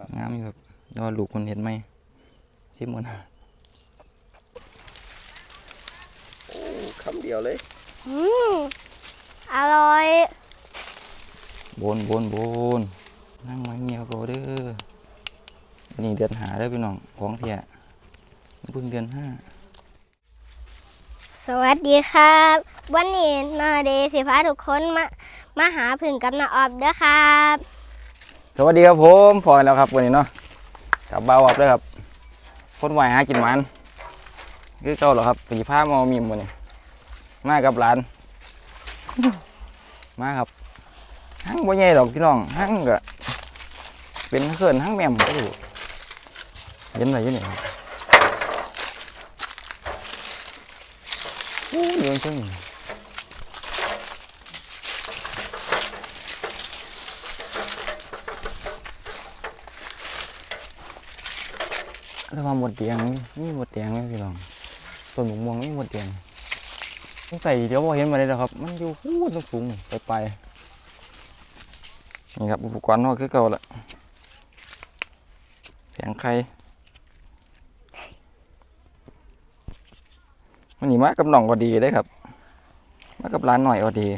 ครับงามอยู่ครับแต่ว่าลูกคนเห็นไหมซิมมันโอ้คำเดียวเลยอืมอร่อยโบนโบนโบนนั่งไว้เงียวก็เด้ออันนี้เดือนหาเด้อพี่น้องของเทียเพิ่งเดือนห้าสวัสดีครับ วันนี้นาเดย์สิพาทุกคนมามาหาผึ่งกับนาออบเด้อครับส วัสดีครับผมพอแล้วครับวันนี้เนาะกลับบ่าวอับเลยครับคนไหวหากินหมันคือเก่าเหรอครับปีผ้ามาเอามีมวันนี้มากับหลาน มาครับหั่งบ่ใหญ่ดอกพี่น้องหั่งก็เป็นเขื่อนหั่งแหม่มก็อยู่เห็นอะไรยู่นี่ครับโอ้ยเรื่องเชิง แล้วว่าหมดเตียงนี่มีหมดเตียงไหมพี่น้องต้นมะม่วงมีหมดเตียงสงสัยเดี๋ยวพอเห็นมาเลยนะครับ มันอยู่หูสูงสูงไปไปนี่ครับอุปกรณ์นอกคือเก่าละเสียงใครมันนี่มากับน้องก็ดีเลยครับ มากับร้านหน่อยก็ดี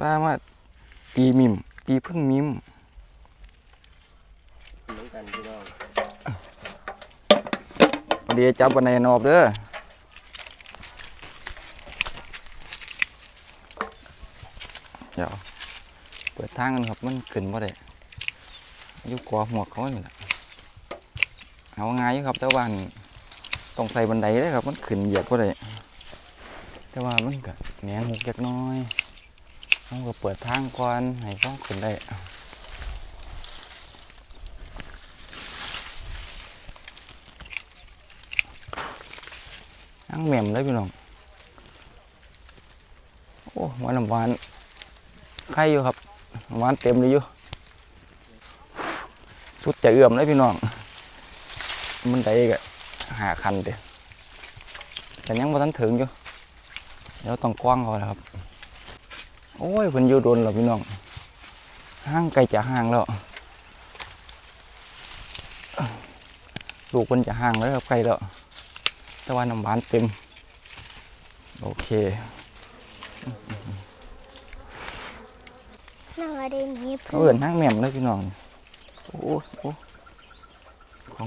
ว่ามาปีมิมปีพึ่งมิมอนกันพี่น้อง พอ ดีจับบันไดนอบเด้อเดี๋ยวเปิดทางกันครับมันขึ้นบ่ได้ยู่กว่าหัวเขานี่แหละเอาง่ายอยู่ครับแต่ว่านต้องใส่บันไดเลยครับ มันขึ้นเหยียบบ่ได้แต่ว่ามันก็แหนงหุกเล็กน้อยต้องก็เปิดทางก่อนให้เขาขึ้นได้ อังแหม่มเลยพี่น้อง โอ้หวานน้ำหวานไข่อยู่ครับหวานเต็มเลยอยู่สุดจะเอื่อมเลยพี่น้อง มันได้ก็หาคันเดียแต่ยังบ่ทันถึงอยู่ เดี๋ยวต้องกว้างก่อนครับ โอ้ยเพิ่นอยู่โดนแล้วพี่น้อง ห้างไกลจะห่างแล้ว ลูกเพิ่นจะห่างแล้วครับไกลแล้ว แต่ว่าน้ำหวานเต็ม โอเคนาเดย์มีเขาผึ่เอื่งนห้างแหม่มเลยพี่น้อง โอ้โอ้ของ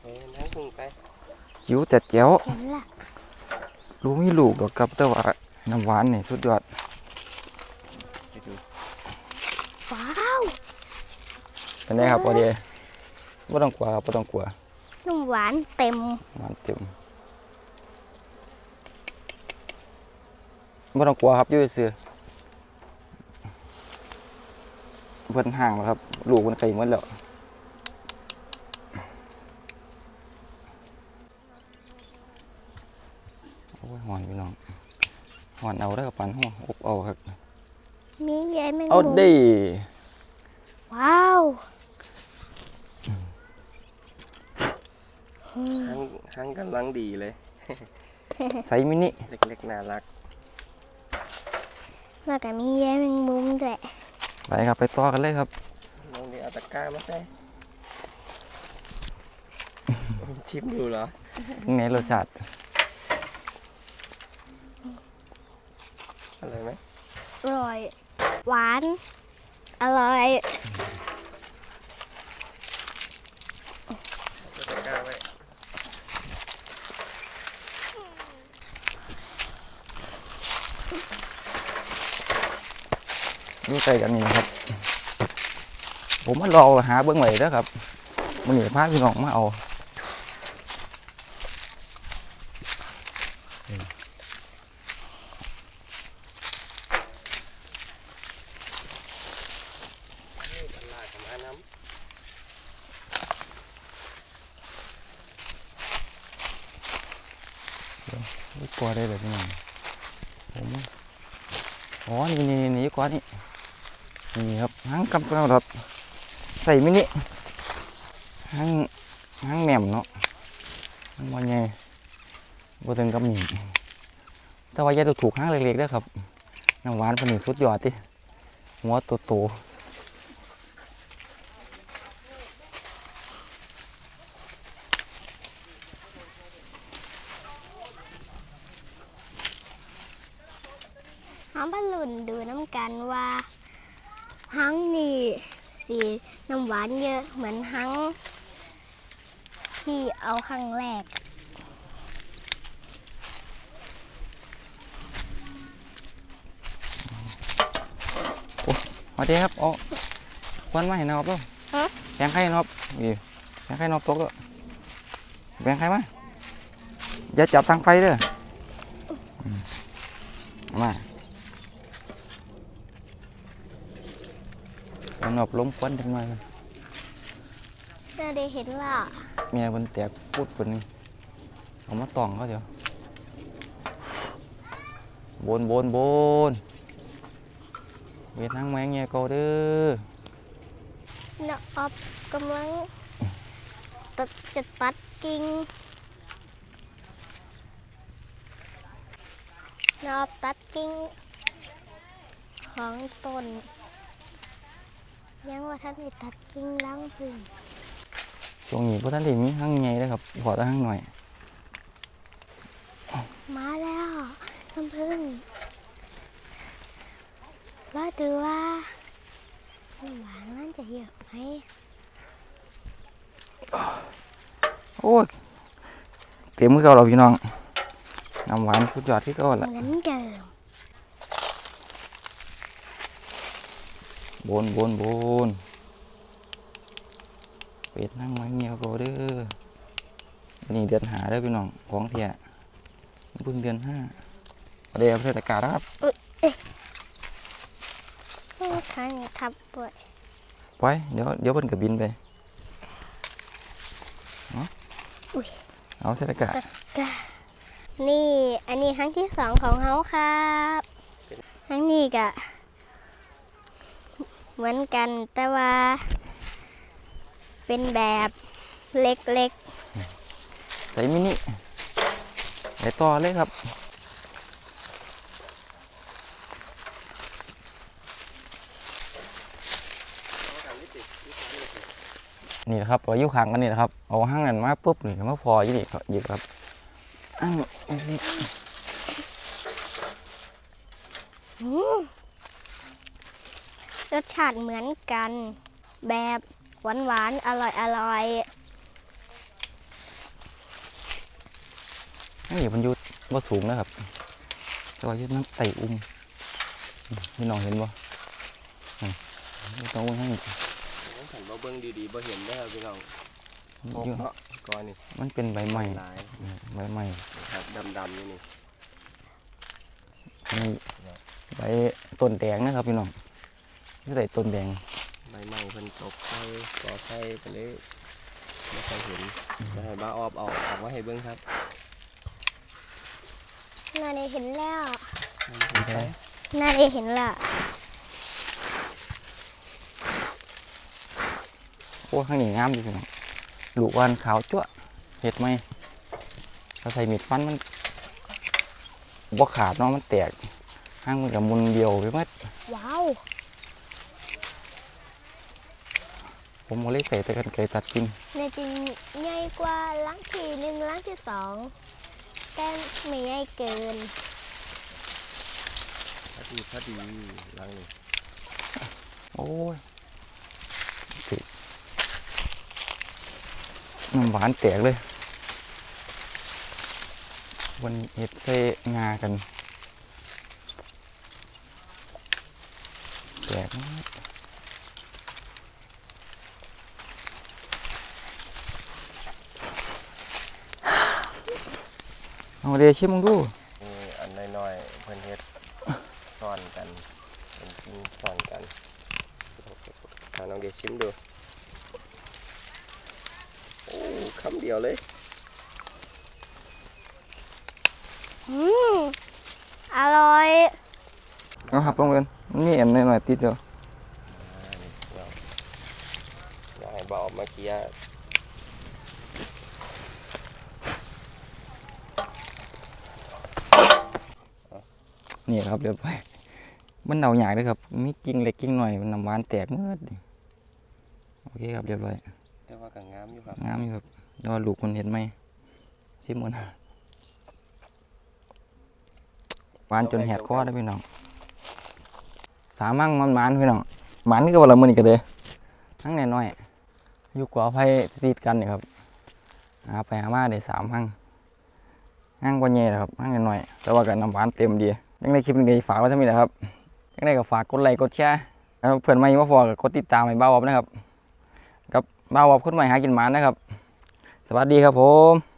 เฮ้ยนั่งพึ่งไปจิ๋วแต่แจ๋วเห็นละรู้มีลูกดอกครับแต่ว่าน้ำหวานนี่สุดยอดไปดูว้าวเป็นไงครับพอดีไม่ต้องกลัวครับไม่ต้องกลัว นุ่มหวานเต็มหวานเต็มไม่ต้องกลัวครับอยืดเสือเพิ่นห่างแล้วครับ ลูกมันไก่หมดแล้วโอ้ยหอนพี่น้องหอนเอาได้กับปันหัวอบเอาครับ มีใยแมงเอามุมดิ ว้าวอืม หั่งหั่งกำลังดีเลยใส่มินิ เล็กๆ น่ารัก แล้วก็มีใยแมงมุมด้วยไปครับไปต่อกันเลยครับน้องเดี๋ยวเอาตะกร้ามาใส่ ชิมดูเหรอ ในรสชาติอร่อยไหมอร่อย หวาน อร่อย ใส่ตะกร้าไว้ อยู่ใกล้กันนี่นะครับ ผมมารอหาเบื้องไหวแล้วครับมันหนีพาพี่น้องมาเอานี่ตลาดกับมาน้ไม่กลัวได้เลยพี่น้ผมอ๋อ นี่นี่นี่กว่านี่ นี่ครับหางกำกระดับใส่มินิหางหางแหนมเนาะหางมันไงบ่ถึงกับหมิ่แต่ว่าอย่าถูกหางเล็กๆด้วยครับน้ำหวานเป็นหนึ่งสุดยอดที่หัวโตโต เขาบรรลุนดูน้ำกันว่าฮังนี่ สีน้ำหวานเยอะเหมือนฮังที่เอาครั้งแรกมาเด้ครับเอาควันมาให้นอบแล้วฮะ แบงไข่นอบนี่แบงไข่นอบตกแล้วแบงไข่มาอย่าจับทางไฟเด้ออืมเอามา เอานอบล้มควันจังมาน่าได้เห็นล่ะเมียมันแตกพูดคนนึงเอามาตองเขาเดี๋ยวบนบนบนเวียดนางแมงเงี้ยเกาเด้อนออบกำลังตัดจะตัดกิ่งนอบตัดกิ่งของต้น ยังว่าท่านได้ตัดกิ่งล้างพึ่งตรงนี้พวกท่านได้มีห้างไงเลยครับขอแต่ห้างหน่อย มาแล้วน้ำพึ่งว่าดูว่าน้ำหวานมันจะเยอะไหมโอ้ยเต็มมือเก่าเราพี่น้องน้ำหวานสุดยอดที่เก่าละ เหมือนเดิม บนบนบนเป็ดนั่งไม้เงี้ยเกาเด้อวันนี้เดือนหาเด้อพี่น้องของเทียเพิ่งเดือนห้าเดี๋ยวเทศกาลแล้วครับโอ้ทางนี้ทับปวดไปเดี๋ยวเดี๋ยวเพิ่นก็บินไปเอาอุ๊ยเอาเทศกาลนี่อันนี้ครั้งที่สองของเขาครับครั้งนี้กะ เหมือนกันแต่ว่า เป็นแบบเล็กใส่มินิใส่ต่อเลยครับนี่นะครับเอายุคางกันนี่นะครับ เอาห้างนั้นมาปุ๊บนี่มาพออยู่นี่ครับหยิบครับอ้าวนี่ ๆอืมร สชาติเหมือนกัน แบบหวานหวานๆอร่อยอร่อยนี่มันอยุดว่าสูงนะครับแต่ว่าอยุดน้ำไต่อุ้มนี่พี่น้องเห็นบ่นี่นี่ต้องอุ้มให้นี่ผมมาเบิ่งดีๆบ่เห็นได้อครับพี่น้องพกอยู่เนาะก้อนนี่มันเป็นใบใหม่หลายใบใหม่ครับดำๆอยู่นี่นี่ใบต้นแดงนะครับพี่น้อง นี่ใส่ต้นแดงใบไม้เพิ่นตกใส่ก่อใส่ไปเลยไม่ค่อยเห็นจะให้บ้าออบเออกออกมาให้เบิ่งครับน่าได้เห็นแล้วนี่ได้น่าได้เห็นแล้วโอ้ข้างนี้งามดีพี่น้องลูกวานขาวจั่วเห็ดไหมถ้าใส่มีดฟันมันบ่ขาดเนาะมันแตกห้างมันกับมุนเดียวไปหมัดว้าว ผมก็เลยใส่แต่กันไกรตัดกินในจริงใหญ่กว่าล้างที่หนึ่งล้างที่สองแต่ไม่ใหญ่เกินพอดีพอดีหลังนี่โอ้ยติน้ำหวานแตกเลย วันเห็ดใส่งากันแตกมาก เอาเดี๋ยวชิมมึงดูนี่อันน้อยๆเพิ่นเฮ็ดซ่อนกันเป็นกินซ่อนกันถ้าน้องเด็กชิมดูโอ้คำเดียวเลยอืมอร่อยเอาหับลงกันมันมีแอนหน่อยๆติดเดียวอยากให้เบาออกมาเกี นี่ครับเดี๋ยวไปมันเอาหยากเลยครับมีกิ่งเล็กกิ่งหน่อยมันน้ำหวานแตกเมื่อดโอเคครับเรียบร้อยแต่ว่าก็งามอยู่ครับงามอยู่ครับรอลูกคนเห็นไหมซิมมันหวานจนแหดคอได้อพี่น้องสามมั่งมันหมันพี่น้องหมันก็วันละมือนี่กันเลยทั้งแน่น้อยๆอยู่กว่าไฟติดกันนี่ครับหาไปหามาได้สามหั่งหั่งกว่าเย่ครับหั่งน้อยๆแต่ว่าก็น้ำหวานเต็มดี ยังในคลิปนี้ฝากไว้เท่านี้นะครับยังไงก็ฝากกดไลค์กดแชร์แล้วเพื่อนใหม่มาฟอกับกดติดตามให้บ้าวอบนะครับกับบ้าวอบคนใหม่หากินหมานะครับ สวัสดีครับผม